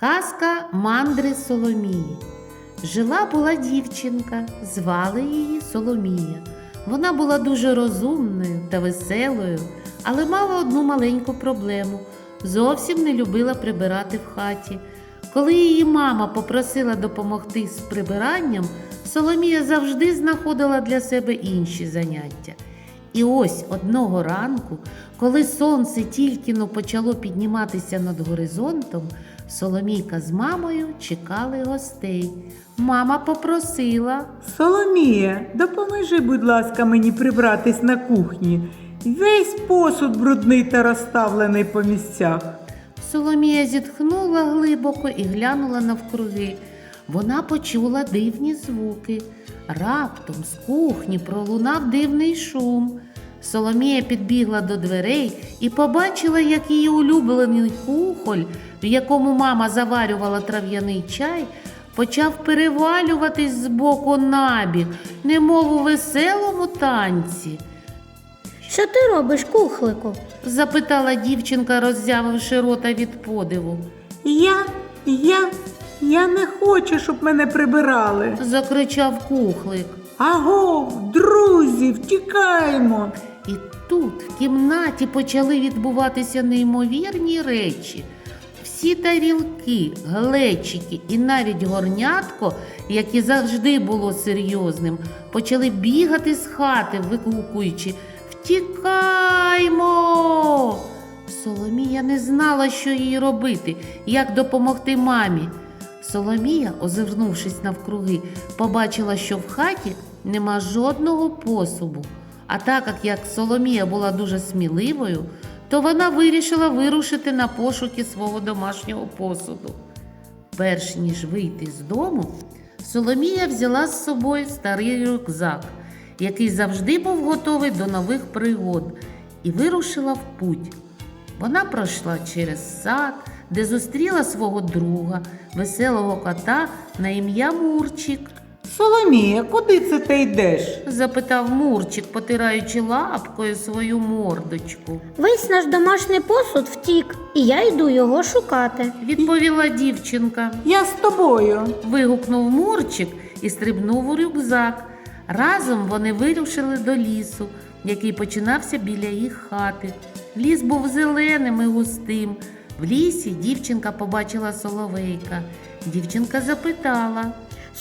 Казка мандри Соломії. Жила була дівчинка, звали її Соломія. Вона була дуже розумною та веселою, але мала одну маленьку проблему зовсім не любила прибирати в хаті. Коли її мама попросила допомогти з прибиранням, Соломія завжди знаходила для себе інші заняття. І ось одного ранку, коли сонце тільки но почало підніматися над горизонтом, Соломійка з мамою чекали гостей. Мама попросила. Соломія, допоможи, будь ласка, мені прибратись на кухні. Весь посуд брудний та розставлений по місцях. Соломія зітхнула глибоко і глянула навкруги. Вона почула дивні звуки. Раптом з кухні пролунав дивний шум. Соломія підбігла до дверей і побачила, як її улюблений кухоль, в якому мама заварювала трав'яний чай, почав перевалюватись з боку набік, немов у веселому танці. Що ти робиш, кухлику? запитала дівчинка, роззявивши рота від подиву. Я, я, я не хочу, щоб мене прибирали. закричав кухлик. Агов, друзі, втікаймо. І тут в кімнаті почали відбуватися неймовірні речі. Всі тарілки, глечики і навіть горнятко, яке завжди було серйозним, почали бігати з хати, викукуючи Втікаймо! Соломія не знала, що їй робити, як допомогти мамі. Соломія, озирнувшись навкруги, побачила, що в хаті нема жодного посуду. А так як Соломія була дуже сміливою, то вона вирішила вирушити на пошуки свого домашнього посуду. Перш ніж вийти з дому, Соломія взяла з собою старий рюкзак, який завжди був готовий до нових пригод, і вирушила в путь. Вона пройшла через сад, де зустріла свого друга, веселого кота на ім'я Мурчик. Соломія, куди це ти йдеш? запитав Мурчик, потираючи лапкою свою мордочку. Весь наш домашній посуд втік, і я йду його шукати. Відповіла дівчинка. Я з тобою. Вигукнув Мурчик і стрибнув у рюкзак. Разом вони вирушили до лісу, який починався біля їх хати. Ліс був зеленим і густим. В лісі дівчинка побачила соловейка. Дівчинка запитала.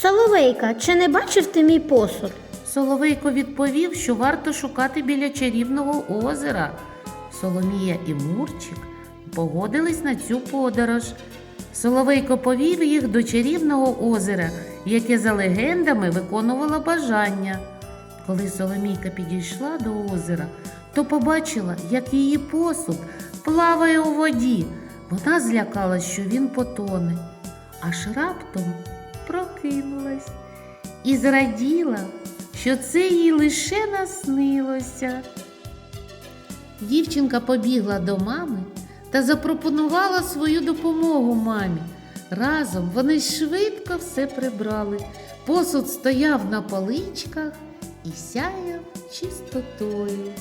Соловейка, чи не бачив ти мій посуд? Соловейко відповів, що варто шукати біля чарівного озера. Соломія і Мурчик погодились на цю подорож. Соловейко повів їх до чарівного озера, яке за легендами виконувало бажання. Коли Соломійка підійшла до озера, то побачила, як її посуд плаває у воді. Вона злякалась, що він потоне, аж раптом прокинулась і зраділа, що це їй лише наснилося. Дівчинка побігла до мами та запропонувала свою допомогу мамі. Разом вони швидко все прибрали. Посуд стояв на поличках і сяяв чистотою.